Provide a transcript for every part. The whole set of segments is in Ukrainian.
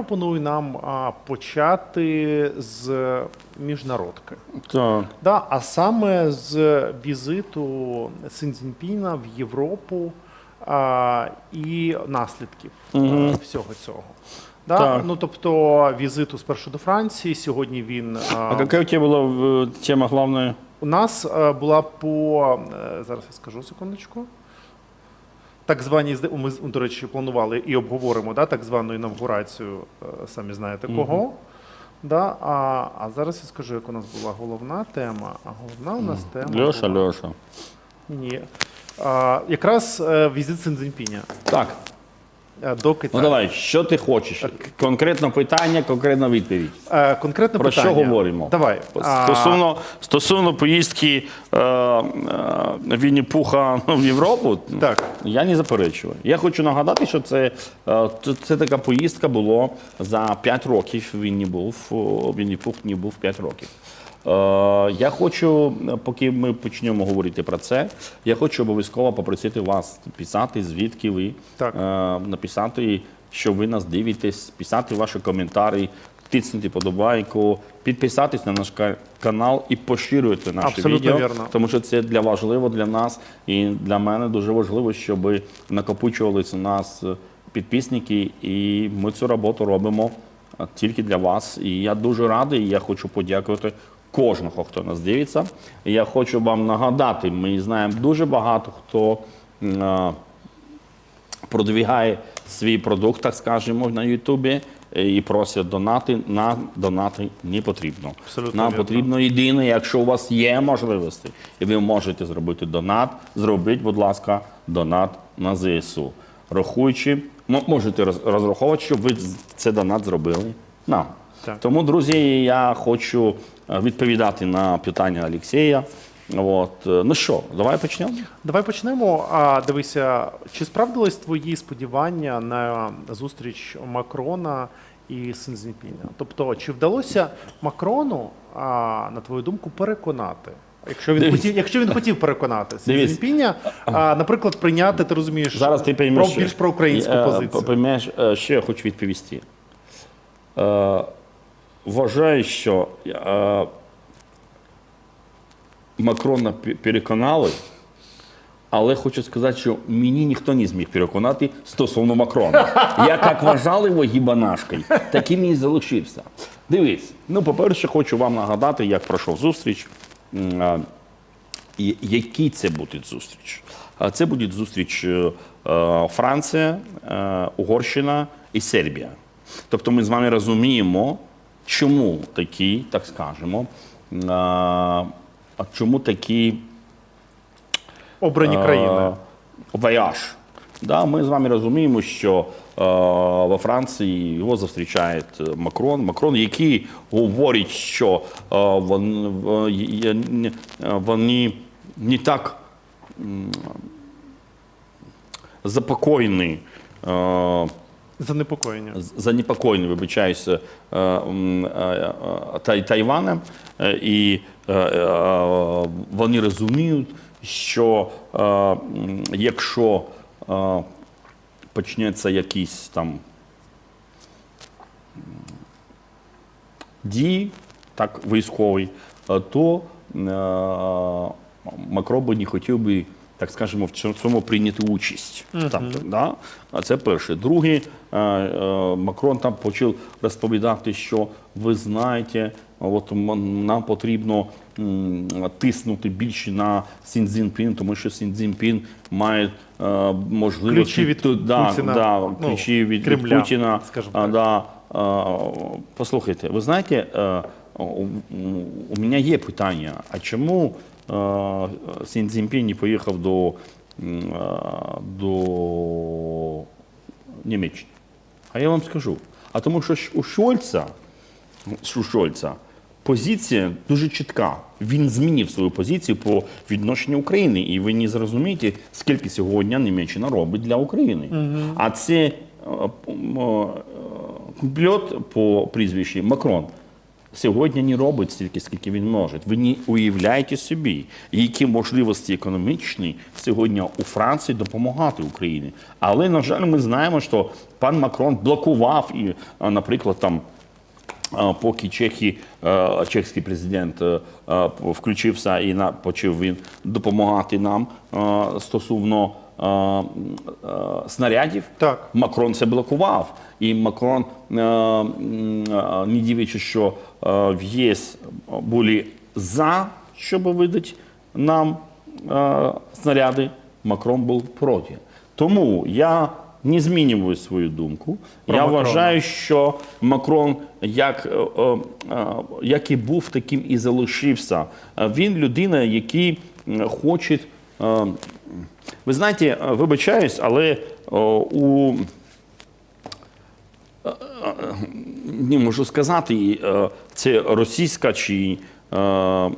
пропоную нам а, почати з міжнародки. Так. Да, а саме з візиту Синдзіньпіна в Європу а, і наслідків а, всього цього. Да? Так. Ну, тобто візиту спершу до Франції. Сьогодні він а, А какая у тебя была э, тема главная? у нас е, була по е, зараз я скажу секундочку. Так звані ми до речі планували і обговоримо да, так звану інавгурацію, е, самі знаєте кого. Да, а, а зараз я скажу, як у нас була головна тема. А головна у нас тема. Льоша, була- Льоша. Ні. А, якраз е, візит Синдзіньпіня Так, до Китаю. ну давай, що ти хочеш? Конкретно питання, конкретна відповідь. Е, конкретне Про питання. що говоримо? Давай. Стосовно, стосовно поїздки е, е, Вінні Пуха в Європу, Так. я не заперечую. Я хочу нагадати, що це, е, це, це така поїздка було за 5 років. Він не був, Вінні Пух не був 5 років. Е, я хочу, поки ми почнемо говорити про це, я хочу обов'язково попросити вас писати, звідки ви Так. е, написати, що ви нас дивитесь, писати ваші коментарі, тиснути подобайку, підписатись на наш канал і поширювати наші Абсолютно відео. вірно. Тому що це для важливо для нас і для мене дуже важливо, щоб накопичувалися у нас е, підписники, і ми цю роботу робимо тільки для вас. І я дуже радий. і Я хочу подякувати кожного, хто нас дивиться. Я хочу вам нагадати, ми знаємо дуже багато хто. продвігає свій продукт, так скажемо, на Ютубі і просять донати. Нам донати не потрібно. Абсолютно Нам потрібно єдине, якщо у вас є можливості, і ви можете зробити донат, зробіть, будь ласка, донат на ЗСУ. Рахуючи, можете розраховувати, щоб ви це донат зробили нам. Так. Тому, друзі, я хочу відповідати на питання Олексія. От. е, Ну що, давай почнемо? Давай почнемо. А дивися, чи справдились твої сподівання на зустріч Макрона і Синзінпіня? Тобто, чи вдалося Макрону, а, на твою думку, переконати? Якщо він хотів, якщо він хотів переконати а, наприклад, прийняти, ти розумієш, Зараз ти поймеш, про, більш проукраїнську е, позицію. Поймеш, е, що я хочу відповісти. Вважаю, що е, Макрона переконали, але хочу сказати, що мені ніхто не зміг переконати стосовно Макрона. Я як вважав його гібанашкою, таким і залишився. Дивись, ну, по-перше, хочу вам нагадати, як пройшов зустріч. Е, і який це буде зустріч? Це буде зустріч е, е, Франція, е, Угорщина і Сербія. Тобто ми з вами розуміємо, чому такі, так скажемо, а чому такі Обрані країни. вояж. Да, ми з вами розуміємо, що е, во Франції його зустрічає Макрон. Макрон, який говорить, що е, вон, в- є- не- е, вони не так запокоєні. Е, Занепокоєння. занепокоєні, вибачаюся, е, е, е, Тай- Тайванем, е, і вони розуміють, що якщо почнеться якийсь там дії, так, військовий, е, то е, Макрон би не хотів би, так скажемо, в цьому- прийняти участь. Там, да? А це перше. Друге, е, е, Макрон там почав розповідати, що ви знаєте, от нам потрібно тиснути більше на Сіньцзінпін, тому що Сіньцзінпін має е, можливості Ключі від да, Путіна, да, ну, ключі від, від Кремля, Путіна. так. да, послухайте, ви знаєте, у, мене є питання, а чому Сін Цзіньпін не поїхав до, е, до Німеччини? А я вам скажу. А тому що у Шольца, у Шольца позиція дуже чітка. Він змінив свою позицію по відношенню України. І ви не зрозумієте, скільки сьогодні Німеччина робить для України. А це е, м, е, по прізвищі Макрон сьогодні не робить стільки, скільки він може. Ви не уявляєте собі, які можливості економічні сьогодні у Франції допомагати Україні. Але, на жаль, ми знаємо, що пан Макрон блокував і, наприклад, там. Поки Чехії, е, чеський президент включився і почав він допомагати нам стосовно снарядів, Так. Макрон це блокував. І Макрон, е, е, не дивлячись, що е, в ЄС були за, щоб видати нам е, снаряди, Макрон був проти. Тому я не змінюю свою думку. Про я Макрона. вважаю, що Макрон, як, е, е, е, як і був, таким і залишився. Е, Він людина, який хоче. Е, Ви знаєте, е, вибачаюсь, але е, у не можу сказати, е, це російська чи е, е,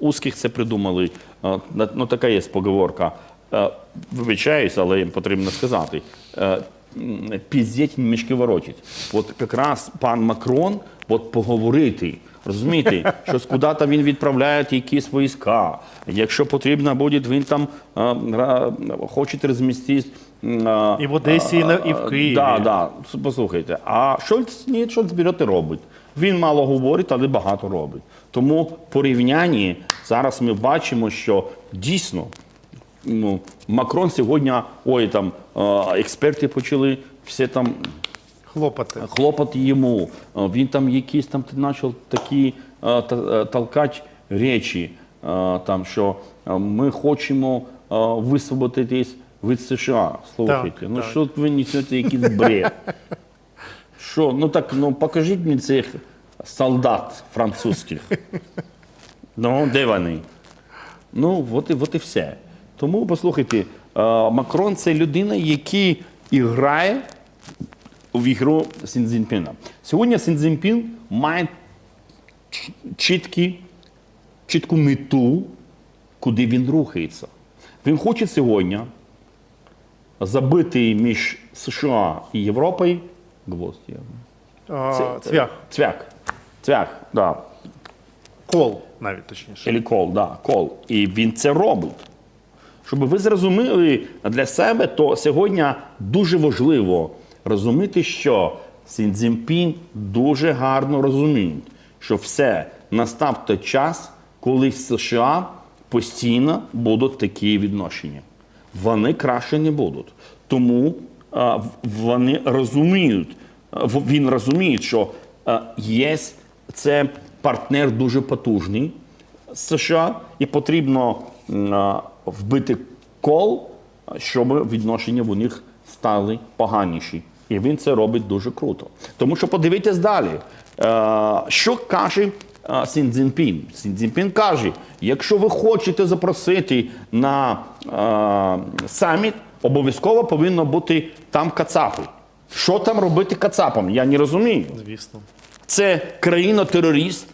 узких це придумали. Е, Ну, така є поговорка. Е, Вибачаюсь, але їм потрібно сказати. Е, м, Піздіть мішки воротять. От якраз пан Макрон, от поговорити. Розумієте, що куди-то він відправляє якісь війська. Якщо потрібно буде, він там хоче розмістити. І в Одесі, і на- і в Києві. Да, да. Послухайте, а Шольц ні, Шольц бере і робить. Він мало говорить, але багато робить. Тому в порівнянні зараз ми бачимо, що дійсно ну, Макрон сьогодні, ой, там експерти почали все там Хлопати. хлопати йому. Е, Він там якісь там почав такі е, е, толкати речі, там, що ми хочемо висвободитись від США. Слухайте, Так, ну так. що ви несете якийсь бред? Що, ну так, ну покажіть мені цих солдат французьких. Ну, де вони? Ну, от і, от і все. Тому, послухайте, Макрон це людина, який грає в ігру Сінзінпіна. Сьогодні Сінзінпін має чіткі, чітку мету, куди він рухається. Він хоче сьогодні забити між США і Європою гвоздь. Цвях. Цвях. Цвях, да. Кол, навіть точніше. Елі кол, да, кол. І він це робить. Щоб ви зрозуміли для себе, то сьогодні дуже важливо розуміти, що Сіндзімпін дуже гарно розуміє, що все настав той час, коли в США постійно будуть такі відношення. Вони краще не будуть. Тому а, вони розуміють, а, він розуміє, що а, є це партнер дуже потужний США, і потрібно а, вбити кол, щоб відношення в них стали поганіші. І він це робить дуже круто. Тому що подивіться далі, Е, що каже е, Сін Цзіньпін. Сін Цзіньпін каже, якщо ви хочете запросити на е, саміт, обов'язково повинно бути там кацапи. Що там робити кацапам? Я не розумію. Звісно. Це країна-терорист,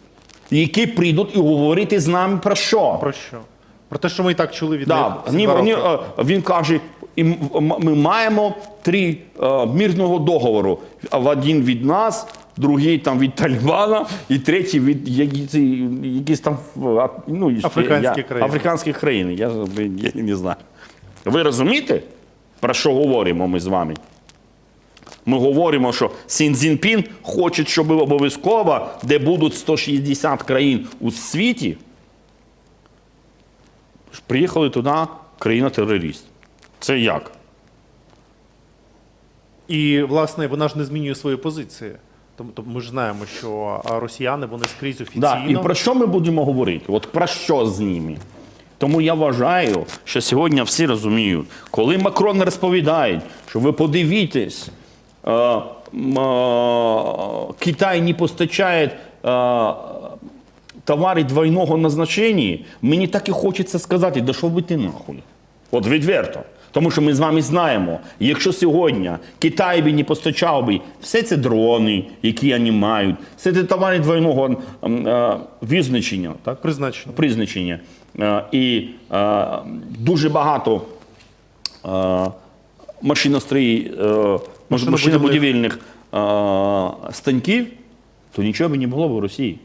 які прийдуть і говорити з нами про що? Про що? Про те, що ми і так чули від Да, них ні, е, він каже, ми маємо три е, мирного договору. Один від нас, другий там від Талібана, і третій від якісь, там ну, Африканські я, країни. Африканські країни. Я, я не знаю. Ви розумієте, про що говоримо ми з вами? Ми говоримо, що Сін Цзіньпін хоче, щоб обов'язково, де будуть 160 країн у світі, приїхали туди країна-терорист. Це як? І, власне, вона ж не змінює свої позиції. Тому ми ж знаємо, що росіяни вони скрізь офіційно. Да, і про що ми будемо говорити? От про що з ними? Тому я вважаю, що сьогодні всі розуміють, коли Макрон розповідає, що ви подивіться, Китай не постачає товари двойного назначення, мені так і хочеться сказати, да що ви ти нахуй? От відверто. Тому що ми з вами знаємо, якщо сьогодні Китай би не постачав би все це дрони, які вони мають, все це товари двойного е, визначення, так? Призначено. призначення. Е, І е, дуже багато машинострої, е, машинобудівельних е, станків, то нічого б не було б у Росії.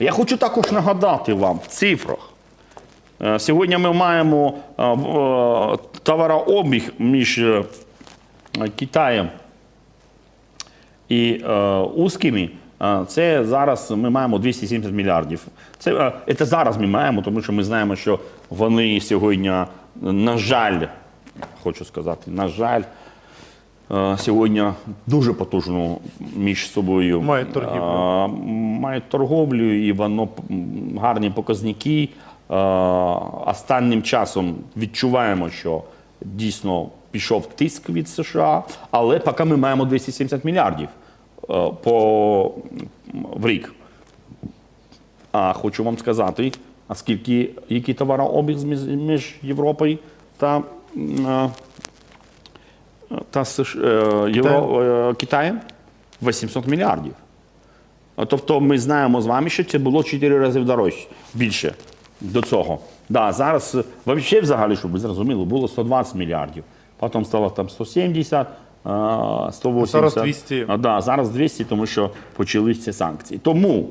Я хочу також нагадати вам в цифрах. Е, Сьогодні ми маємо е, е, товарообіг між Китаєм і узкими. Це зараз ми маємо 270 мільярдів. Це, це зараз ми маємо, тому що ми знаємо, що вони сьогодні, на жаль, хочу сказати, на жаль, сьогодні дуже потужну між собою Мають торгівлю. е, мають торговлю, і воно гарні показники. Е, Останнім часом відчуваємо, що дійсно пішов тиск від США, але поки ми маємо 270 мільярдів е, по, в рік. А хочу вам сказати, а скільки який товарообіг між, Європою та, е, та США, е, Євро, е, Китаєм? 800 мільярдів. Тобто ми знаємо з вами, що це було 4 рази дорожче, більше до цього. Да, зараз е, взагалі, щоб ви зрозуміли, було 120 мільярдів. Потім стало там 170, а, 180. Зараз 200. А, да, зараз 200, тому що почалися ці санкції. Тому,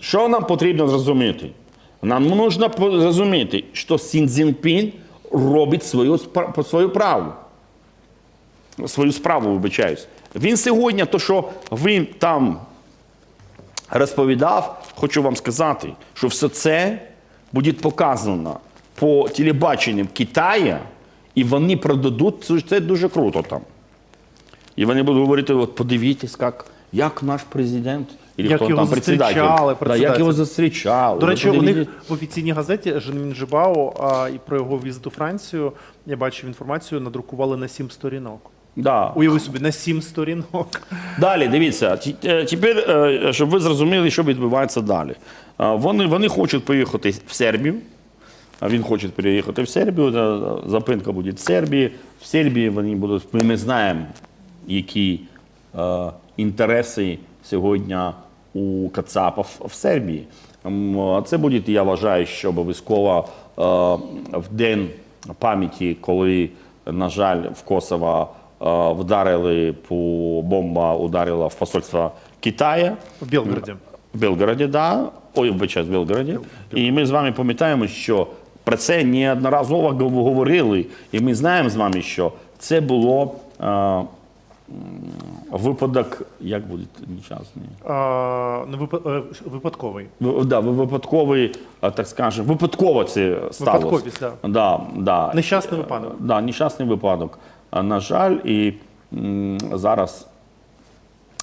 що нам потрібно зрозуміти? Нам потрібно зрозуміти, що Сін Цзіньпін робить свою, свою праву свою справу, вибачаюсь. Він сьогодні, то, що він там розповідав, хочу вам сказати, що все це буде показано по телебаченням Китаю, і вони продадуть це- дуже круто там. І вони будуть говорити: от подивіться, як, як наш президент, і Як хто його там председатель. зустрічали, Да, як його зустрічали. До речі, у них в офіційній газеті Женмін Джибао а, і про його візит у Францію я бачив інформацію, надрукували на сім сторінок. Да. Уяви собі, на сім сторінок. Далі, дивіться, е, тепер, е, щоб ви зрозуміли, що відбувається далі. Вони, вони хочуть поїхати в Сербію. А Він хоче переїхати в Сербію. за- Запинка буде в Сербії. В Сербії вони будуть. Ми, ми знаємо, які е, інтереси сьогодні у Кацапів в Сербії. А Це буде, я вважаю, що обов'язково е, в день пам'яті, коли, на жаль, в Косово вдарили по бомба ударила в посольство Китаю. В Білгороді. В Белгороді, да. Ой, вибачаю, в Белгороді. І ми з вами пам'ятаємо, що про це неодноразово гов- говорили. І ми знаємо з вами, що це було е, випадок, як буде нещасний? А, не випа- е, випадковий. В- Да, випадковий, е, так скажемо, випадково це сталося. Випадковість, да. Да, да. Нещасний випадок. Да, нещасний випадок. На жаль, і зараз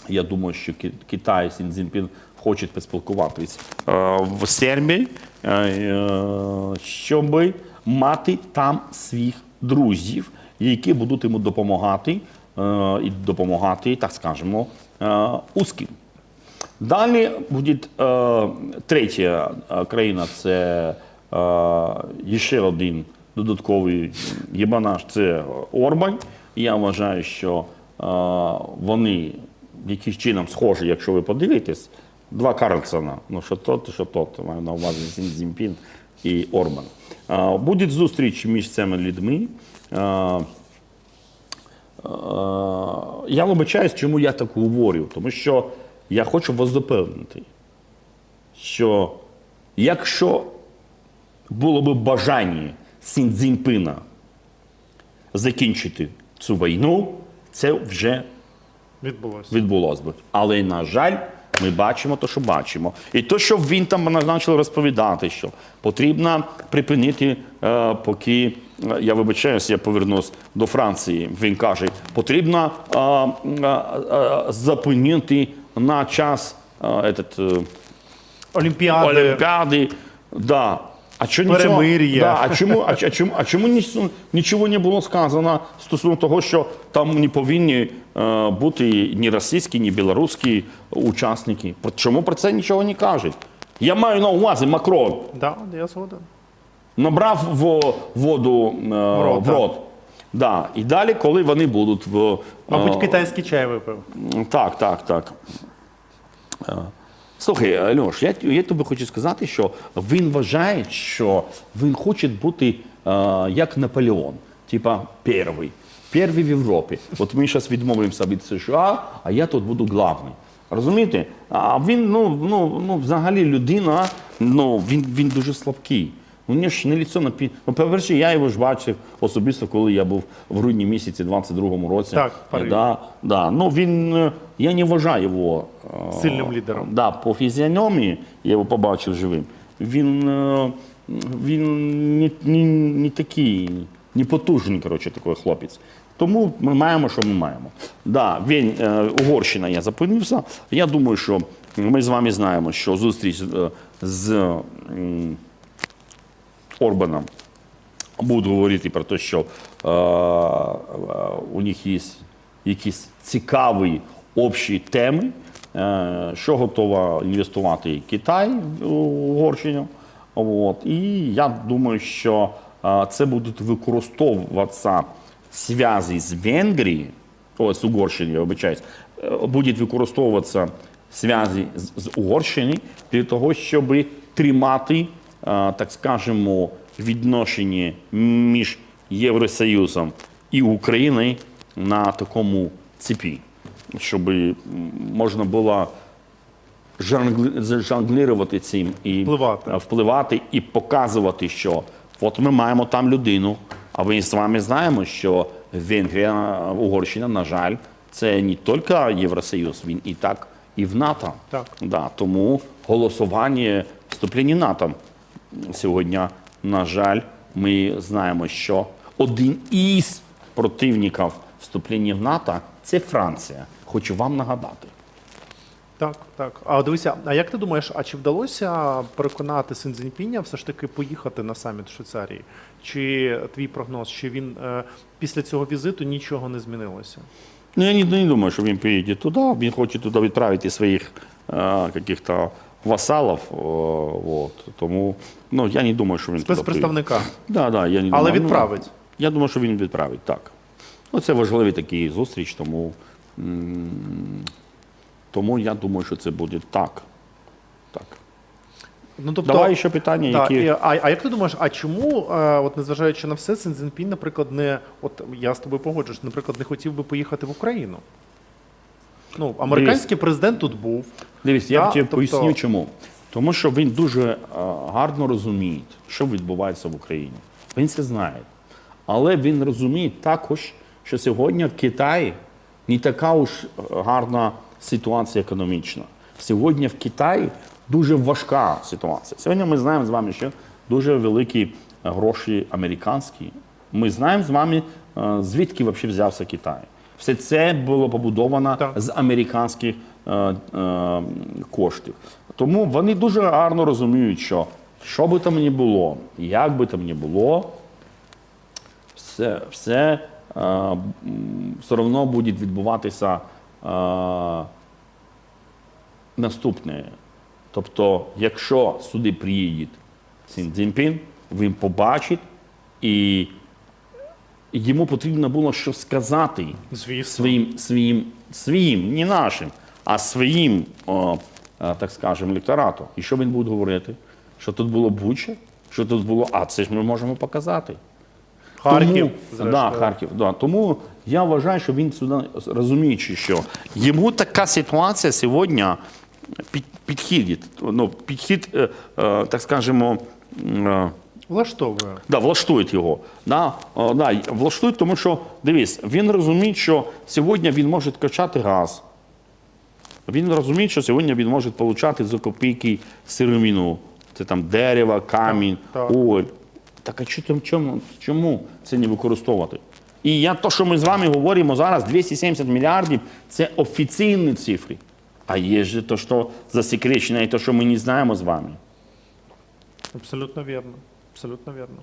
я думаю, що Китай Сін Цзіньпін хоче поспілкуватись е, в Сербії, е, щоб мати там своїх друзів, які будуть йому допомагати е, і допомагати, так скажемо, узким. Далі буде третя країна це ще один додатковий єбанаш це Орбань. Я вважаю, що е, вони якимось чином схожі, якщо ви подивитесь, два Карлсона, ну що тот, що тот, маю на увазі Сін Цзіньпін і Орбан. Е, буде зустріч між цими людьми. Е, Е, Я вибачаюсь, чому я так говорю, тому що я хочу вас запевнити, що якщо було б бажання Сін Цзіньпина закінчити цю війну, це вже Відбулося. відбулося б. Але, на жаль, ми бачимо те, що бачимо. І те, що він там почав розповідати, що потрібно припинити, е, поки е, я вибачаюся, я повернусь до Франції. Він каже, потрібно е, е, е, зупинити на час е, этот, е, Олімпіади. Олімпіади. Да. А чому Перемир'я. Нічого, да, а чому, а, а чому, а чому ні- нічого не було сказано стосовно того, що там не повинні е, бути ні російські, ні білоруські учасники? Чому про це нічого не кажуть? Я маю на увазі Макрон Да, я згоден. набрав в воду е, в рот, рот. Да. І далі, коли вони будуть в е, Мабуть, китайський чай випив. так, так, так. Слухай, Льош, я, я тобі хочу сказати, що він вважає, що він хоче бути е, як Наполеон, типа перший. Перший в Європі. От ми зараз відмовимося від США, а я тут буду главний. Розумієте? А він, ну, ну, ну взагалі людина, ну, він, він дуже слабкий. У нього ж не ліцо на пі... Ну, по-перше, я його ж бачив особисто, коли я був в грудні місяці 22-му році. Так, в Парижі. Да, да. Ну, він, е, я не вважаю його е, Сильним лідером. Да, по фізіономії я його побачив живим. Він, е, він не, не, не такий, не потужний, коротше, такий хлопець. Тому ми маємо, що ми маємо. Да, він, Угорщина, я зупинився. Я думаю, що ми з вами знаємо, що зустріч з Орбаном будуть говорити про те, що е, е, у них є якісь цікаві общі теми, е, що готова інвестувати Китай в Угорщину. От. І я думаю, що е, це будуть використовуватися зв'язки з Венгрією, о, з Угорщиною, вибачаюсь, е, будуть використовуватися зв'язки з, Угорщини для того, щоб тримати, так скажемо, відношення між Євросоюзом і Україною на такому цепі, щоб можна було жонглірувати цим і Впливати. е, впливати і показувати, що от ми маємо там людину, а ми з вами знаємо, що Венгрія, Угорщина, на жаль, це не тільки Євросоюз, він і так і в НАТО. Так. Да, тому голосування вступлення НАТО сьогодні, на жаль, ми знаємо, що один із противників вступлення в НАТО це Франція. Хочу вам нагадати. Так, так. А дивися, а як ти думаєш, а чи вдалося переконати Синзіньпіня все ж таки поїхати на саміт Швейцарії? Чи твій прогноз, чи він е, після цього візиту нічого не змінилося? Ну, я не, не думаю, що він поїде туди. Він хоче туди відправити своїх е, каких-то васалів. О, от. Тому ну, я не думаю, що він. Спецпредставника. Да, да, я не Але думаю. відправить. Ну, я думаю, що він відправить, так. Ну, це важливий такий зустріч, тому, тому я думаю, що це буде так. так. Ну, тобто, Давай ще питання, Так, які. а, а як ти думаєш, а чому, е, от незважаючи на все, Синзінпін, наприклад, не от я з тобою погоджуюсь, наприклад, не хотів би поїхати в Україну? Ну, американський президент тут був. Дивись, я б тебе тобто- поясню чому. Тому що він дуже е, гарно розуміє, що відбувається в Україні. Він це знає. Але він розуміє також, що сьогодні в Китаї не така уж е, гарна ситуація економічна. Сьогодні в Китаї дуже важка ситуація. Сьогодні ми знаємо з вами, що дуже великі е, гроші американські. Ми знаємо з вами, звідки взагалі взявся Китай. Все це було побудовано Так. з американських коштів. Тому вони дуже гарно розуміють, що що би там не було, як би там не було, все, все е, все одно буде відбуватися е, наступне. Тобто, якщо сюди приїде Сін Цзіньпін, він побачить і йому потрібно було що сказати Звісно. своїм, своїм, своїм, не нашим, а своїм, о, е, так скажемо, електорату. І що він буде говорити? Що тут було Буча? Що тут було, а це ж ми можемо показати. Харків. Тому, да, Харків, да. Тому я вважаю, що він сюди розуміючи, що йому така ситуація сьогодні під, підхідить. Ну, підхід, е, е, так скажемо, е, Влаштовує. Да, влаштують його. Да, о, да, влаштують, тому що дивись, він розуміє, що сьогодні він може качати газ. Він розуміє, що сьогодні він може отримати за копійки сировину. Це там дерево, камінь, Так, так. оль. Так а чому, чому, чому це не використовувати? І я то, що ми з вами говоримо зараз, 270 мільярдів це офіційні цифри. А є ж то, що засекречено, і то, що ми не знаємо з вами. Абсолютно вірно. Абсолютно вірно.